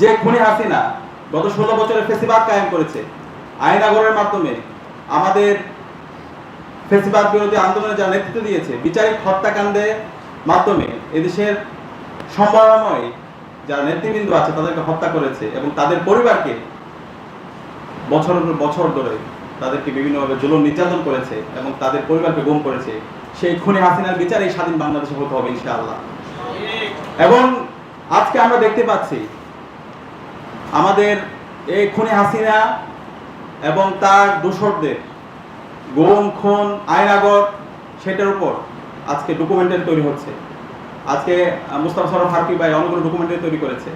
যে খুনি হাসিনা গত ষোলো বছরে ফেসিবাদ কায়েম করেছে আইনাগরের মাধ্যমে আমাদের ফেসিবাদ বিরোধী আন্দোলনে যা নেতৃত্ব দিয়েছে, বিচারিক হত্যাকাণ্ডের মাধ্যমে এদেশের সম্ভাবনাময় যারা নেতৃবৃন্দ আছে, তাদেরকে হত্যা করেছে এবং তাদের পরিবারকে বছরের বছর ধরে তাদেরকে বিভিন্নভাবে জুলুম নির্যাতন করেছে এবং তাদের পরিবারকে গুম করেছে। সেই খুনি হাসিনার বিচার এই স্বাধীন বাংলাদেশে হতে হবে ইনশাআল্লাহ। এবং আজকে আমরা দেখতে পাচ্ছি আমাদের এই খুনি হাসিনা এবং তার দোসরদের গুম খুন আইনাগর সেটার উপর আজকে ডকুমেন্টারি তৈরি হচ্ছে। আজকে মুস্তাফা সরফ হারকি ভাই অনেকগুলো ডকুমেন্টারি তৈরি করেছে।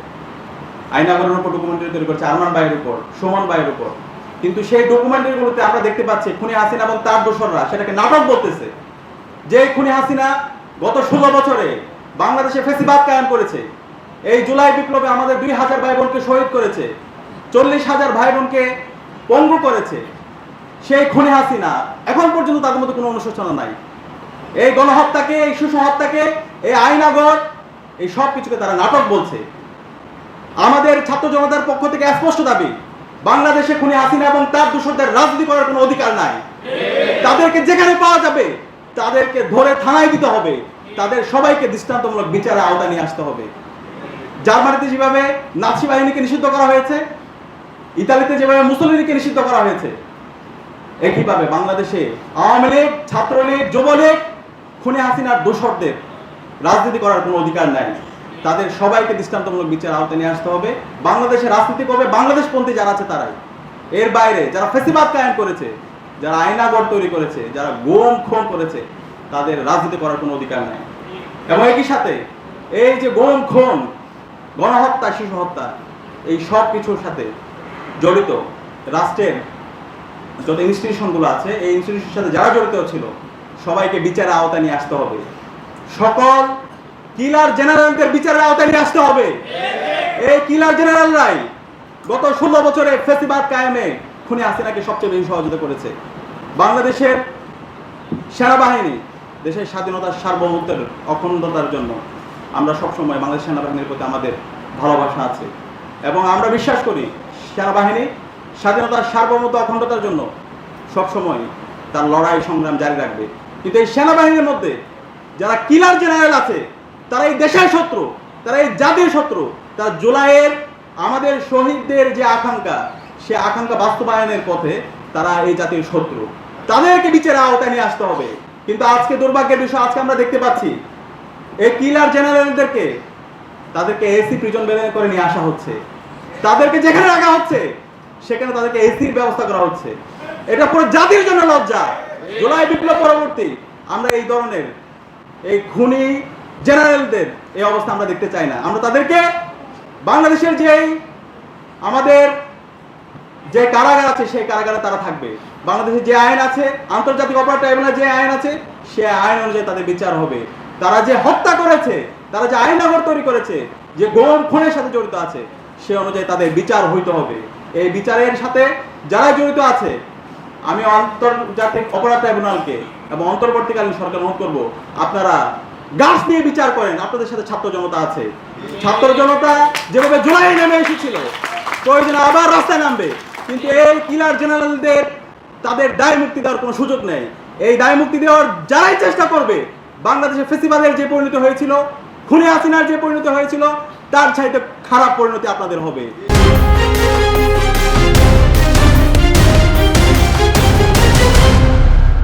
আয়নাগরের উপর ডকুমেন্টারি তৈরি করেছে, আরমান ভাইয়ের উপর, সুমন ভাইয়ের উপর। কিন্তু সেই ডকুমেন্টারিগুলোতে আমরা দেখতে পাচ্ছি খুনি হাসিনা এবং তার দোসররা সেটাকে নাটক বলতেছে। যে খুনি হাসিনা গত ষোলো বছরে বাংলাদেশে ফেসিবাদ কায়েম করেছে এই জুলাই বিপ্লবে আমাদের দুই হাজার ভাই বোনকে শহীদ করেছে, চল্লিশ হাজার ভাই বোনকে পঙ্গু করেছে, সেই খুনি হাসিনা। এখন পর্যন্ত তাদের মধ্যে কোনো অনুশোচনা নাই। এই গণহত্যাকে, এই শিশু হত্যাকে এই আইনাগর, এই সব কিছুকে তারা নাটক বলছে। আমাদের ছাত্র জনতার পক্ষ থেকে স্পষ্ট দাবি, বাংলাদেশে খুনি হাসিনা এবং তার দূষণদের রাজনীতি করার কোনো অধিকার নাই। তাদেরকে যেখানে পাওয়া যাবে, তাদেরকে ধরে থানায় দিতে হবে। তাদের সবাইকে দৃষ্টান্তমূলক বিচারে আওতা নিয়ে আসতে হবে। জার্মানিতে যেভাবে নাৎসি বাহিনীকে নিষিদ্ধ করা হয়েছে, ইতালিতে যেভাবে মুসলিমকে নিষিদ্ধ করা হয়েছে, একইভাবে বাংলাদেশে আওয়ামী লীগ, ছাত্রলীগ, যুবলীগ, খুনে হাসিনার দোসরদের রাজনীতি করার কোনো অধিকার নাই। তাদের সবাইকে দৃষ্টান্তমূলক বিচার আওতায় নিয়ে আসতে হবে। বাংলাদেশে রাজনীতি করবে বাংলাদেশপন্থী যারা আছে তারাই। এর বাইরে যারা ফেসিবাদ কায়েম করেছে, যারা আইনাগর তৈরি করেছে, যারা গোম খুন করেছে, তাদের রাজনীতি করার কোনো অধিকার নাই। এবং একই সাথে এই যে গোম খুন গণহত্যা শিশু হত্যা এই সব কিছুর সাথে জড়িত রাষ্ট্রের যত ইনস্টিটিউশনগুলো আছে, এই ইনস্টিটিউশনের সাথে যারা জড়িত ছিল, সবাইকে বিচারের আওতায় নিয়ে আসতে হবে। সকল কিলার জেনারেলদের বিচারের আওতায় নিয়ে আসতে হবে। এই কিলার জেনারেলরাই গত ষোলো বছরে ফেসিবাদ কায়েমে খুনি হাসিনাকে সবচেয়ে বেশি সহযোগিতা করেছে। বাংলাদেশের সেনাবাহিনী দেশের স্বাধীনতার সার্বভৌমত্বের অখণ্ডতার জন্য আমরা সবসময় বাংলাদেশ সেনাবাহিনীর প্রতি আমাদের ভালোবাসা আছে। এবং আমরা বিশ্বাস করি, সেনাবাহিনী স্বাধীনতার সার্বভৌমত্ব অখণ্ডতার জন্য সবসময় তার লড়াই সংগ্রাম জারি রাখবে। কিন্তু এই সেনাবাহিনীর মধ্যে যারা কিলার জেনারেল আছে, তারা এই দেশের শত্রু, তারা এই জাতির শত্রু, তারা জুলাইয়ের আমাদের শহীদদের যে আকাঙ্ক্ষা, সে আকাঙ্ক্ষা বাস্তবায়নের পথে তারা এই জাতির শত্রু। তাদেরকে বিচারে আওতায় নিয়ে আসতে হবে। কিন্তু আজকে দুর্ভাগ্যের বিষয়, আজকে আমরা দেখতে পাচ্ছি এই কিলার জেনারেলদেরকে তাদেরকে এসি প্রিজন বের করে নিয়ে আসা হচ্ছে। তাদেরকে যেখানে রাখা হচ্ছে, সেখানে তাদেরকে এসির ব্যবস্থা করা হচ্ছে। এটা পুরো জাতির জন্য লজ্জা। জুলাই বিপ্লব পরবর্তী, আমরা এই ধরনের এই খুনি জেনারেলদের এই অবস্থা আমরা দেখতে চাই না। আমরা তাদেরকে বাংলাদেশের যেই আমাদের যে কারাগার আছে, সেই কারাগারে তারা থাকবে। বাংলাদেশে যে আইন আছে, আন্তর্জাতিক অপরাধ ট্রাইব্যুনাল যে আইন আছে, সে আইন অনুযায়ী তাদের বিচার হবে। তারা যে হত্যা করেছে, তারা যে আইনাগর তৈরি করেছে, যে গোম খুনের সাথে জড়িত আছে, সে অনুযায়ী তাদের বিচার হইতে হবে। এই বিচারের সাথে যারা জড়িত আছে, আমি আন্তর্জাতিক অপরাধ ট্রাইব্যুনালকে এবং অন্তর্বর্তীকালীন সরকার অনুরোধ করব, আপনারা গাছ নিয়ে বিচার করেন, আপনাদের সাথে ছাত্র জনতা আছে। ছাত্র জনতা যেভাবে জুলাই নেমে এসেছিল, প্রয়োজনে আবার রাস্তায় নামবে, কিন্তু এই কিলার জেনারেলদের তাদের দায় মুক্তি দেওয়ার কোনো সুযোগ নেই। এই দায় মুক্তি দেওয়ার যারাই চেষ্টা করবে বাংলাদেশে ফেস্টিভ্যালের যে পরিণত হয়েছিল, খুনে হাসিনার যে পরিণত হয়েছিল, তার চাইতে খারাপ পরিণতি আপনাদের হবে।